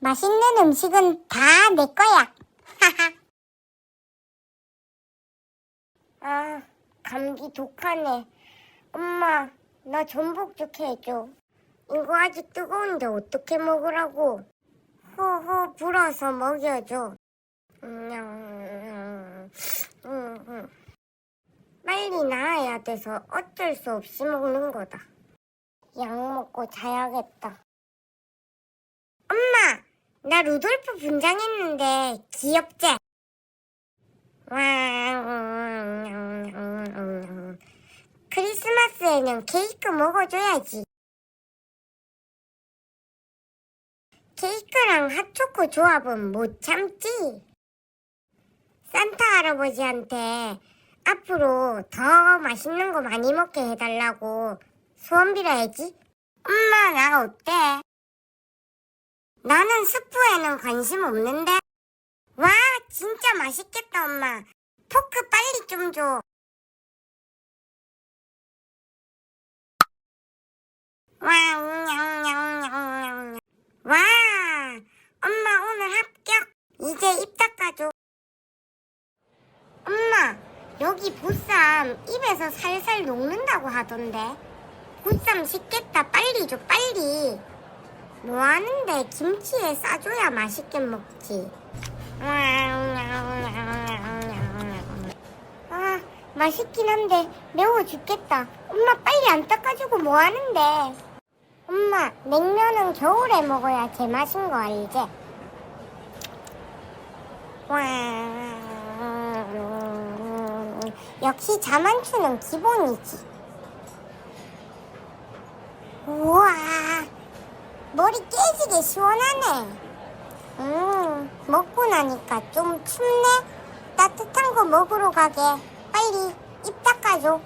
맛있는 음식은 다 내 거야. 아, 감기 독하네. 엄마, 나 전복 죽게 해줘. 이거 아직 뜨거운데 어떻게 먹으라고? 호호 불어서 먹여줘. 음, 음. 빨리 나아야 돼서 어쩔 수 없이 먹는 거다. 약 먹고 자야겠다. 나 루돌프 분장했는데 귀엽지? 와, 크리스마스에는 케이크 먹어줘야지. 케이크랑 핫초코 조합은 못 참지. 산타 할아버지한테 앞으로 더 맛있는 거 많이 먹게 해달라고 소원 빌어야지. 엄마, 나 어때? 나는 스프에는 관심 없는데. 와, 진짜 맛있겠다, 엄마. 포크 빨리 좀 줘. 와, 냥냥냥냥. 와, 엄마 오늘 합격. 이제 입 닦아줘. 엄마, 여기 보쌈 입에서 살살 녹는다고 하던데. 보쌈 식겠다. 빨리 줘, 빨리. 뭐 하는데 김치에 싸줘야 맛있게 먹지. 아, 맛있긴 한데 매워 죽겠다. 엄마 빨리 안 닦아주고 뭐 하는데? 엄마, 냉면은 겨울에 먹어야 제맛인 거 알지? 와, 역시 자만추는 기본이지. 우와, 머리 깨지게 시원하네. 음, 먹고 나니까 좀 춥네. 따뜻한 거 먹으러 가게. 빨리 입 닦아줘.